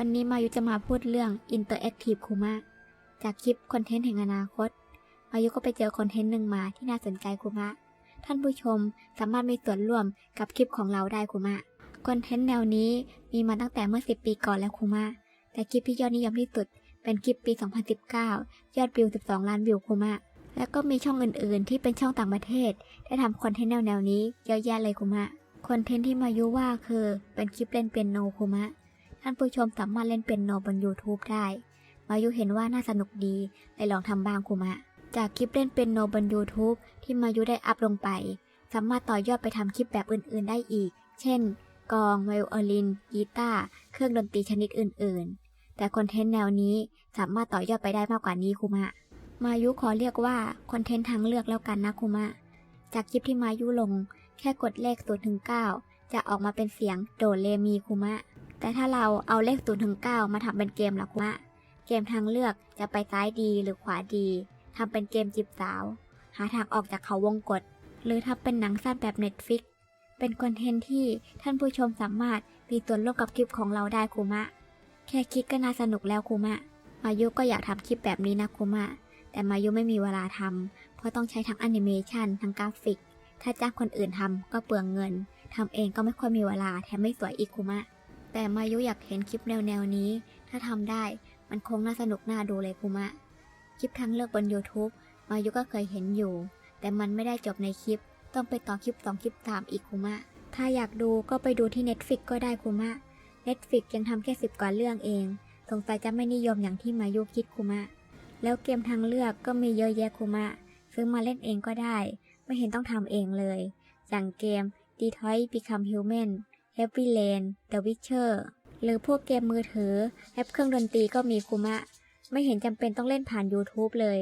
วันนี้มายุจะมาพูดเรื่อง Interactive Kuma จากคลิปคอนเทนต์แห่งอนาคต มายุก็ไปเจอคอนเทนต์หนึ่งมาที่น่าสนใจคุมะ ท่านผู้ชมสามารถมีส่วนร่วมกับคลิปของเราได้คุมะ คอนเทนต์แนวนี้มีมาตั้งแต่เมื่อ 10 ปีก่อนแล้วคุมะ แต่คลิปที่ยอดนิยมที่สุดเป็นคลิปปี 2019 ยอดวิว 12 ล้านวิวคุมะ แล้วก็มีช่องอื่นๆ ที่เป็นช่องต่างประเทศ ได้ทำคอนเทนต์แนวๆนี้เยอะแยะเลยคุมะ คอนเทนต์ที่มายุว่าคือเป็นคลิปเล่นเปียโนคุมะ ท่านผู้ชมสามารถเล่นเปียโนบน YouTube ได้ มายุเห็นว่าน่าสนุกดีเลยลองทำบ้างคุมะ จากคลิปเล่นเปียโนบน YouTube ที่มายุได้อัพลงไป สามารถต่อยอดไปทำคลิปแบบอื่นๆ ได้อีก เช่น กองไวโอลิน กีตาร์ เครื่องดนตรีชนิดอื่นๆ แต่คอนเทนต์แนวนี้สามารถต่อยอดไปได้มากกว่านี้คุมะ มายุขอเรียกว่าคอนเทนต์ทางเลือกแล้วกันนะคุมะ จากคลิปที่มายุลง แค่กดเลข0ถึง9จะออกมาเป็นเสียงโดเรมีคุมะ แต่ถ้าเราเอาเลข0ถึง9มาทำเป็นเกมล่ะคุมะเกมทางเลือกจะไปซ้ายดีหรือขวาดีทำเป็นเกมจีบสาว หาทางออกจากเขาวงกฏหรือถ้าเป็นหนังสั้นแบบ Netflix เป็นคอนเทนต์ที่ท่านผู้ชมสามารถมีส่วนร่วมกับคลิปของเราได้คุมะ แค่คิดก็น่าสนุกแล้วคุมะ มายุก็อยากทำคลิปแบบนี้นะคุมะ แต่มายุไม่มีเวลาทำเพราะต้องใช้ทั้งแอนิเมชันทั้งกราฟิก ถ้าจ้างคนอื่นทำก็เปลืองเงินทำเองก็ไม่ค่อยมีเวลาแถมไม่สวยอีกคุมะ แต่มายุอยากเห็นคลิปแนวแนวนี้ ถ้าทำได้มันคงน่าสนุกน่าดูเลยคุมะ คลิปทางเลือกบน YouTube มายุก็เคยเห็นอยู่ แต่มันไม่ได้จบในคลิป ต้องไปต่อคลิป2คลิป3อีกคุมะ ถ้าอยากดูก็ไปดูที่ Netflix ก็ได้คุมะ Netflix ยังทำแค่10กว่าเรื่องเอง สงสัยจะไม่นิยมอย่างที่มายุคิดคุมะ แล้วเกมทางเลือกก็มีเยอะแยะคุมะ ซื้อมาเล่นเองก็ได้ ไม่เห็นต้องทำเองเลย อย่างเกม Detroit Become Human Heavy Rain The Witcher หรือพวกเกมมือถือแอปเครื่องดนตรีก็มีคุมะ ไม่เห็นจำเป็นต้องเล่นผ่าน YouTube เลย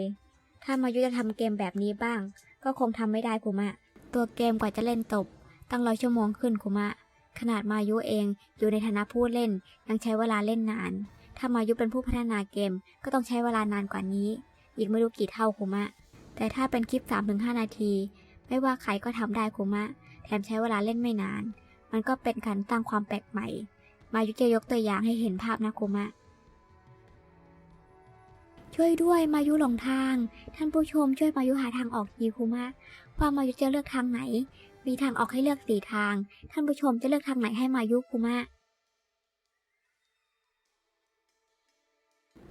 ถ้ามายุจะทำเกมแบบนี้บ้าง ก็คงทำไม่ได้คุมะ ตัวเกมกว่าจะเล่นจบตั้งร้อยชั่วโมงขึ้นคุมะ ขนาดมายุเองอยู่ในฐานะผู้เล่น ยังใช้เวลาเล่นนาน ถ้ามายุเป็นผู้พัฒนาเกมก็ต้องใช้เวลานานกว่านี้ อีกไม่รู้กี่เท่าคุมะ แต่ถ้าเป็นคลิป 3-5 นาที ไม่ว่าใครก็ทำได้คุมะ แถมใช้เวลาเล่นไม่นาน มันก็เป็นการตั้งความแปลกใหม่ มายุจะยกตัวอย่างให้เห็นภาพนะคุมะช่วยด้วยมายุหลงทาง ท่านผู้ชมช่วยมายุหาทางออกทีคุมะว่ามายุจะเลือกทางไหน มีทางออกให้เลือกสี่ทาง ท่านผู้ชมจะเลือกทางไหนให้มายุคุมะ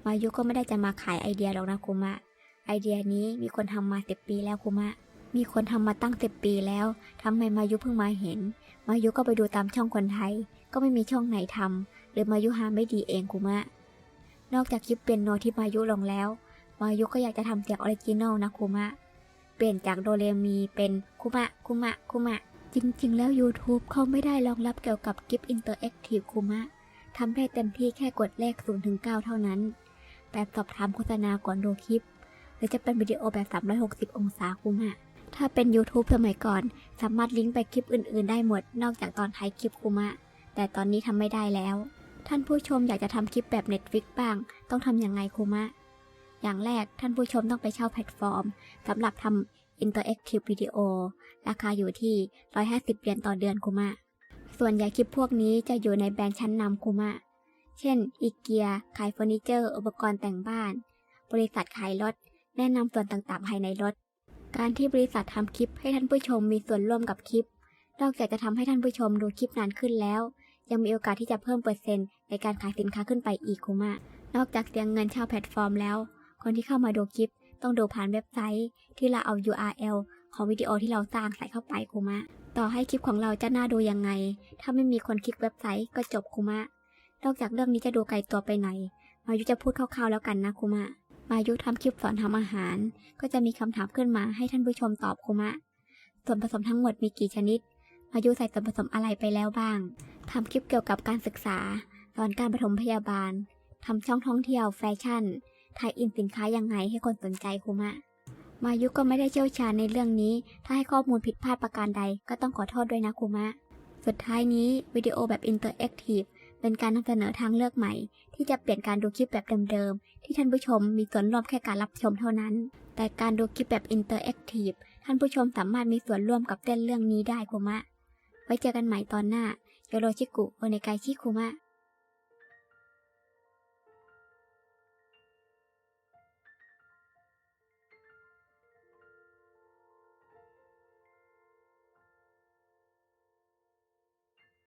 มายุก็ไม่ได้จะมาขายไอเดียหรอกนะคุมะไอเดียนี้มีคนทำมาสิบปีแล้วคุมะ มีคนทำมาตั้งสิบปีแล้วทำไมมายุเพิ่งมาเห็น มายุก็ไปดูตามช่องคนไทย ก็ไม่มีช่องไหนทำหรือมายุหาไม่ดีเองคุมะ นอกจากคลิปเปียโนที่มายุลงแล้ว มายุก็อยากจะทำเสียงออริจินอลนะคุมะ เปลี่ยนจากโดเรมีเป็นคุมะคุมะคุมะ จริงๆ แล้ว YouTube เขาไม่ได้รองรับเกี่ยวกับคลิปอินเตอร์แอคทีฟคุมะทำได้เต็มที่แค่กดเลข0ถึง9เท่านั้นแบบสอบถามโฆษณาก่อนดูคลิป หรือจะเป็นวิดีโอแบบ 360 องศาคุมะ ถ้าเป็น YouTube สมัยก่อน สามารถลิงก์ไปคลิปอื่น ๆ ได้หมด นอกจากตอนท้ายคลิปคุมะ แต่ตอนนี้ทำไม่ได้แล้ว ท่านผู้ชมอยากจะทำคลิปแบบ Netflix บ้าง ต้องทำยังไงคุมะ อย่างแรกท่านผู้ชมต้องไปเช่าแพลตฟอร์มสำหรับทำ Interactive Video ราคาอยู่ที่ 150เหรียญต่อเดือนคุมะ ส่วนใหญ่คลิปพวกนี้จะอยู่ในแบรนด์ชั้นนำคุมะ เช่นอีเกียขายเฟอร์นิเจอร์ อุปกรณ์แต่งบ้าน บริษัทขายรถ แนะนำส่วนต่างๆภายในรถ การที่บริษัททำคลิปให้ท่านผู้ชมมีส่วนร่วมกับคลิป นอกจากจะทำให้ท่านผู้ชมดูคลิปนานขึ้นแล้ว ยังมีโอกาสที่จะเพิ่มเปอร์เซ็นต์ในการขายสินค้าขึ้นไปอีกคุมะนอกจากเสียเงินเช่าแพลตฟอร์มแล้ว คนที่เข้ามาดูคลิป ต้องดูผ่านเว็บไซต์ ที่เราเอา URL ของวิดีโอที่เราสร้างใส่เข้าไปคุมะต่อให้คลิปของเราจะน่าดูยังไง ถ้าไม่มีคนคลิกเว็บไซต์ก็จบคุมะนอกจากเรื่องนี้จะดูไกลตัวไปหน่อยมายุจะพูดคร่าวๆแล้วกันนะคุมะ มายุทำคลิปสอนทำอาหาร ก็จะมีคำถามขึ้นมาให้ท่านผู้ชมตอบคุมะ ส่วนผสมทั้งหมดมีกี่ชนิด มายุใส่ส่วนผสมอะไรไปแล้วบ้างทำคลิปเกี่ยวกับการศึกษา สอนการปฐมพยาบาลทำช่องท่องเที่ยวแฟชั่นไทยอินสินค้ายังไงให้คนสนใจคุมะ มายุก็ไม่ได้เชี่ยวชาญในเรื่องนี้ ถ้าให้ข้อมูลผิดพลาดประการใดก็ต้องขอโทษด้วยนะคุมะ สุดท้ายนี้วิดีโอแบบอินเตอร์แอคทีฟ เป็นการนำเสนอทางเลือกใหม่ ที่จะเปลี่ยนการดูคลิปแบบเดิมๆ ที่ท่านผู้ชมมีส่วนร่วมแค่การรับชมเท่านั้น แต่การดูคลิปแบบอินเตอร์แอคทีฟท่านผู้ชมสามารถมีส่วนร่วมกับเต้นเรื่องนี้ได้คุมะ ไว้เจอกันใหม่ตอนหน้าโยโรชิกุโอเนกายชิคุมะ